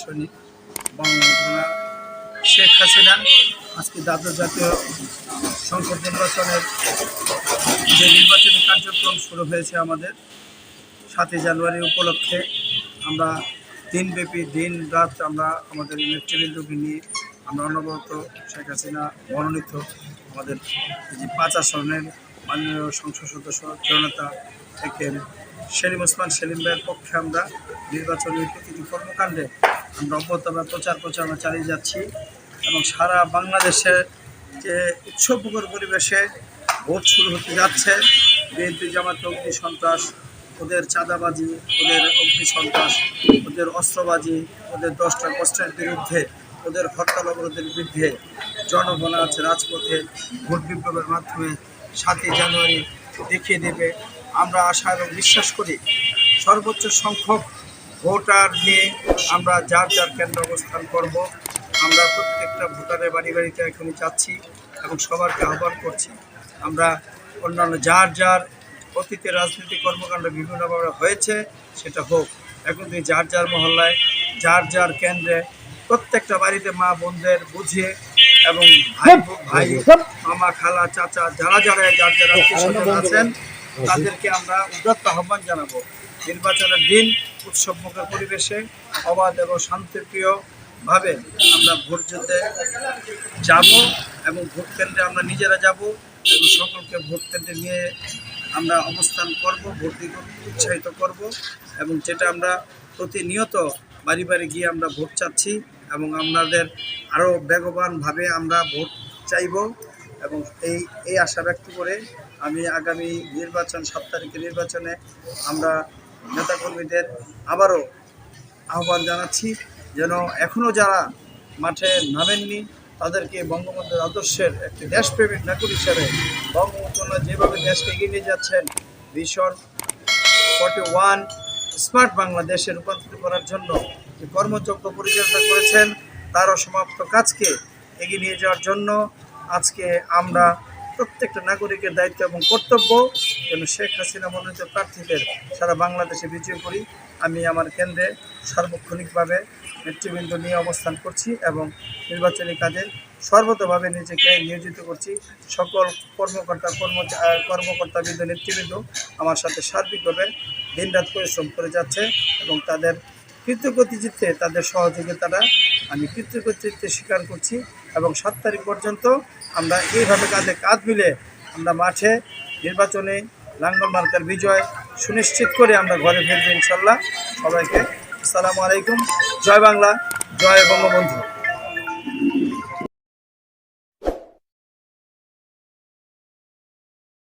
সৈনিক বঙ্গবন্ধু শেখ হাসিনা, আজকে দ্বাদশ জাতীয় সংসদ নির্বাচনের যে নির্বাচনী কার্যক্রম শুরু হয়েছে আমাদের, সাতই জানুয়ারি উপলক্ষে আমরা দিনব্যাপী দিন রাত আমরা আমাদের নেতৃবৃন্দকে নিয়ে আমরা অনবরত শেখ হাসিনা মনোনীত আমাদের যে পাঁচ আসনের মাননীয় সংসদ সদস্য জনতা থেকে সেলিম ওসমান সেলিম ভাইয়ের পক্ষে আমরা নির্বাচনের প্রতিটি কর্মকাণ্ডে আমরা প্রচার প্রচারণা চালিয়ে যাচ্ছি এবং সারা বাংলাদেশে যে উৎসবমুখর পরিবেশে ভোট শুরু হতে যাচ্ছে, বিএনপি জামাত অগ্নি সন্ত্রাস, ওদের চাঁদাবাজি, ওদের অগ্নি সন্ত্রাস, ওদের অস্ত্রবাজি, ওদের দশটা কষ্টের বিরুদ্ধে, ওদের হরতাল অবরোধের বিরুদ্ধে জনগণ আছে রাজপথে ভোট বিপ্লবের মাধ্যমে সাতই জানুয়ারি দেখিয়ে দেবে। আমরা আশা এবং বিশ্বাস করি সর্বোচ্চ সংখ্যক ভোটার নিয়ে আমরা যার যার কেন্দ্র অবস্থান করব, আমরা প্রত্যেকটা ভোটারের বাড়ি বাড়িতে এখনই যাচ্ছি এবং সবারকে আহ্বান করছি, আমরা অন্যান্য যার যার অতীতে রাজনৈতিক কর্মকাণ্ড বিভিন্নভাবে হয়েছে, সেটা হোক। এখন তুই যার যার মহল্লায়, যার যার কেন্দ্রে প্রত্যেকটা বাড়িতে মা বোনদের বুঝিয়ে এবং ভাই ভাই, মামা, খালা, চাচা, যারা যারা যার যারা আছেন, তাদেরকে আমরা উদ্যত্ত আহ্বান জানাব। নির্বাচনের দিন উৎসবমুখর পরিবেশে অবাধ এবং শান্তিপ্রিয়ভাবে আমরা ভোট যুদ্ধে যাব এবং ভোট কেন্দ্রে আমরা নিজেরা যাব এবং সকলকে ভোট কেন্দ্রে নিয়ে আমরা অবস্থান করব, ভোট দিতে উৎসাহিত করব এবং যেটা আমরা প্রতিনিয়ত বাড়ি বাড়ি গিয়ে আমরা ভোট চাচ্ছি এবং আমাদের আরও বেগবানভাবে আমরা ভোট চাইব এবং এই এই আশা ব্যক্ত করে আমি আগামী নির্বাচন, সাত তারিখের নির্বাচনে আমরা নেতাকর্মীদের আবারও আহ্বান জানাচ্ছি যেন এখনও যারা মাঠে নামেননি, তাদেরকে বঙ্গবন্ধুর আদর্শের একটি দেশপ্রেমিক নাগরিক হিসেবে বঙ্গবন্ধু যেভাবে দেশকে এগিয়ে নিয়ে যাচ্ছেন, ভীষণ ফর্টি ওয়ান স্মার্ট বাংলাদেশে রূপান্তরিত করার জন্য যে কর্মযজ্ঞ পরিচালনা করেছেন তার অসমাপ্ত কাজকে এগিয়ে নিয়ে যাওয়ার জন্য আজকে আমরা প্রত্যেকটা নাগরিকের দায়িত্ব এবং কর্তব্য যেন শেখ হাসিনা মনোনীত প্রার্থীদের সারা বাংলাদেশে বিজয় করি। আমি আমার কেন্দ্রে সার্বক্ষণিকভাবে নেতৃবৃন্দ নিয়ে অবস্থান করছি এবং নির্বাচনী কাজে সর্বতভাবে নিজেকে নিয়োজিত করছি। সকল কর্মকর্তা কর্ম কর্মকর্তাবৃন্দ, নেতৃবৃন্দ আমার সাথে সার্বিকভাবে দিনরাত পরিশ্রম করে যাচ্ছে এবং তাদের কৃতজ্ঞতিচিত্তে তাদের সহযোগিতাটা আমি কৃতজ্ঞতিচিত্তে স্বীকার করছি এবং সাত তারিখ পর্যন্ত আমরা এইভাবে কাঁধে কাঁধ মিলে আমরা মাঠে নির্বাচনে লাঙ্গল মার্কার বিজয় সুনিশ্চিত করে আমরা ঘরে ফিরবো ইনশাল্লাহ। সবাইকে আসসালামু আলাইকুম। জয় বাংলা, জয় বঙ্গবন্ধু।